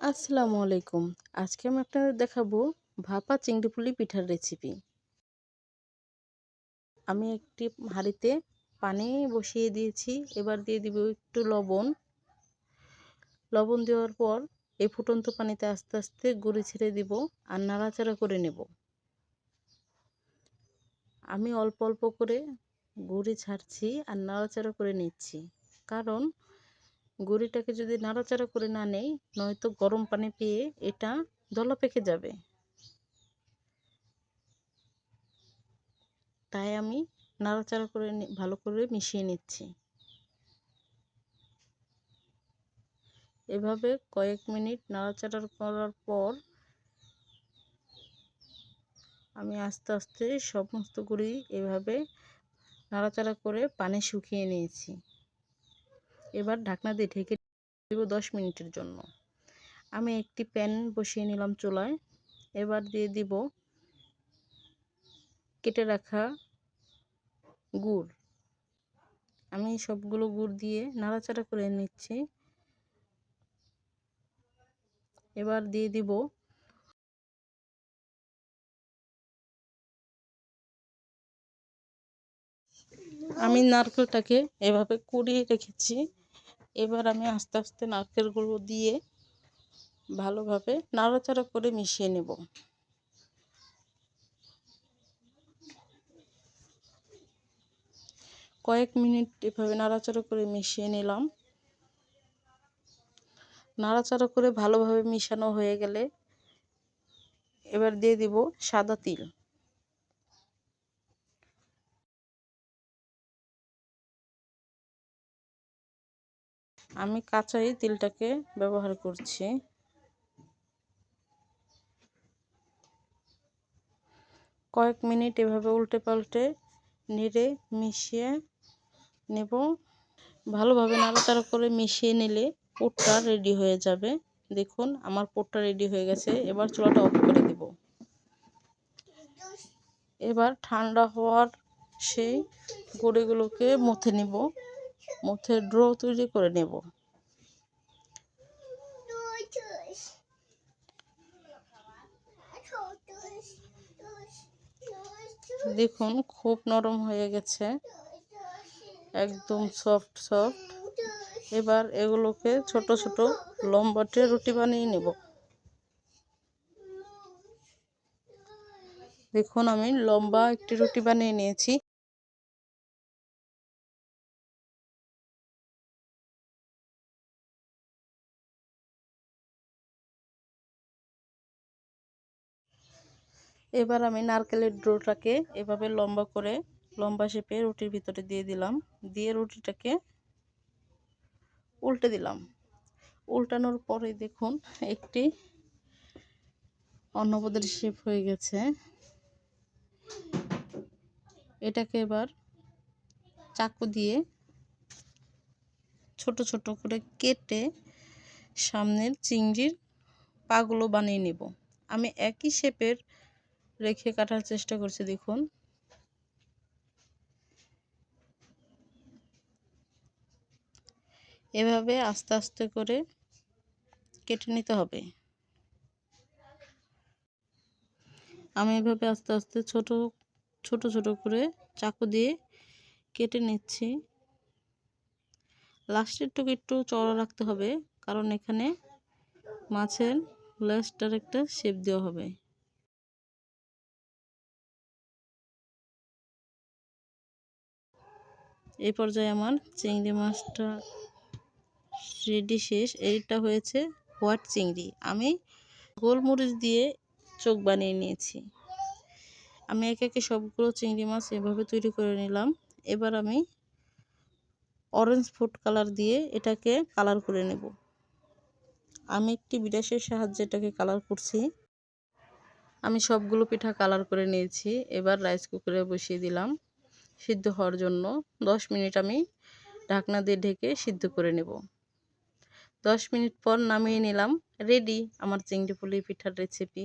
আসসালামু আলাইকুম আজকে আমি আপনাদের দেখাবো ভাপা চিংড়ি পুলি পিঠার রেসিপি আমি একটি হাঁড়িতে পানি বসিয়ে দিয়েছি, এবার দিয়ে দিব একটু লবণ। লবণ দেওয়ার পর এই ফুটন্ত পানিতে আস্তে আস্তে গুঁড়ি ছেড়ে দিব আর নাড়াচাড়া করে নেব। আমি অল্প অল্প করে গুঁড়ি ছাড়ছি আর নাড়াচাড়া করে নিচ্ছি। কারণ গুঁড়িটাকে যদি নাড়াচাড়া করে না নেই, নয়তো গরম পানি পেয়ে এটা দলা পেকে যাবে। তাই আমি নাড়াচাড়া করে ভালো করে মিশিয়ে নিচ্ছি। এভাবে কয়েক মিনিট নাড়াচাড়া করার পর আমি আস্তে আস্তে সমস্ত গুঁড়ি এভাবে নাড়াচাড়া করে পানি শুকিয়ে নিয়েছি। এবার ঢাকনা দিয়ে ঢেকে দেব দশ মিনিটের জন্য। আমি একটি প্যান বসিয়ে নিলাম চুলায়। এবার দিয়ে দিব কেটে রাখা গুড়। আমি সবগুলো গুড় দিয়ে নাড়াচাড়া করে নিচ্ছি। এবার দিয়ে দিব আমি নারকেলটাকে এভাবে কুড়িয়ে রেখেছি। এবার আমি আস্তে আস্তে নারকেলগুলো দিয়ে ভালোভাবে নাড়াচাড়া করে মিশিয়ে নেব। কয়েক মিনিট এভাবে নাড়াচাড়া করে মিশিয়ে নিলাম। নাড়াচাড়া করে ভালোভাবে মিশানো হয়ে গেলে এবার দিয়ে দিব সাদা তিল। আমি কাঁচাই তিলটাকে ব্যবহার করছি। কয়েক মিনিট এভাবে উল্টে পাল্টে নেড়ে মিশিয়ে নেব। ভালোভাবে নাড়াচাড়া করে মিশিয়ে নিলে পোটটা রেডি হয়ে যাবে। দেখুন, আমার পোটটা রেডি হয়ে গেছে। এবার চুলাটা অফ করে দেব। এবার ঠান্ডা হওয়ার সেই গুঁড়িগুলোকে মথে নেব। মুথের ড্র তৈরি করে নেব। দেখুন, খুব নরম হয়ে গেছে। একদম সফট সফট এবার এগুলোকে ছোট ছোট লম্বাটে রুটি বানিয়ে নেব। দেখুন, আমি লম্বা একটি রুটি বানিয়ে নিয়েছি। এবার আমি নারকেলের ডোটাকে এভাবে লম্বা করে, লম্বা শেপে রুটির ভিতরে দিয়ে দিলাম। দিয়ে রুটিটাকে উল্টে দিলাম। উল্টানোর পরে দেখুন, একটি অন্নপদের শেপ হয়ে গেছে। এটাকে এবার চাকু দিয়ে ছোট ছোট করে কেটে সামনের চিংড়ির পাগুলো বানিয়ে নেব। আমি একই শেপের রেখে কাটার চেষ্টা করছি, দেখুন। এভাবে আস্তে আস্তে করে কেটে নিতে হবে। আমি এভাবে আস্তে আস্তে ছোট ছোট ছোট করে চাকু দিয়ে কেটে নিচ্ছি। লাস্টের টুকু একটু চড়া রাখতে হবে, কারণ এখানে মাছের লেসটার একটা শেপ দেওয়া হবে। এই পর্যায়ে আমার চিংড়ি মাছটা রেডি শেষ। এইটা হয়েছে হোয়াট চিংড়ি। আমি গোলমরিচ দিয়ে চোখ বানিয়ে নিয়েছি। আমি একে একে সবগুলো চিংড়ি মাছ এভাবে তৈরি করে নিলাম। এবার আমি অরেঞ্জ ফুড কালার দিয়ে এটাকে কালার করে নেব। আমি একটি বিরাসের সাহায্যে এটাকে কালার করছি। আমি সবগুলো পিঠা কালার করে নিয়েছি। এবার রাইস কুকারে বসিয়ে দিলাম। সিদ্ধ হওয়ার জন্য 10 মিনিট আমি ঢাকনা দিয়ে ঢেকে সিদ্ধ করে নেব। 10 মিনিট পর নামিয়ে নিলাম। রেডি আমার চিংড়ি পুলি পিঠার রেসিপি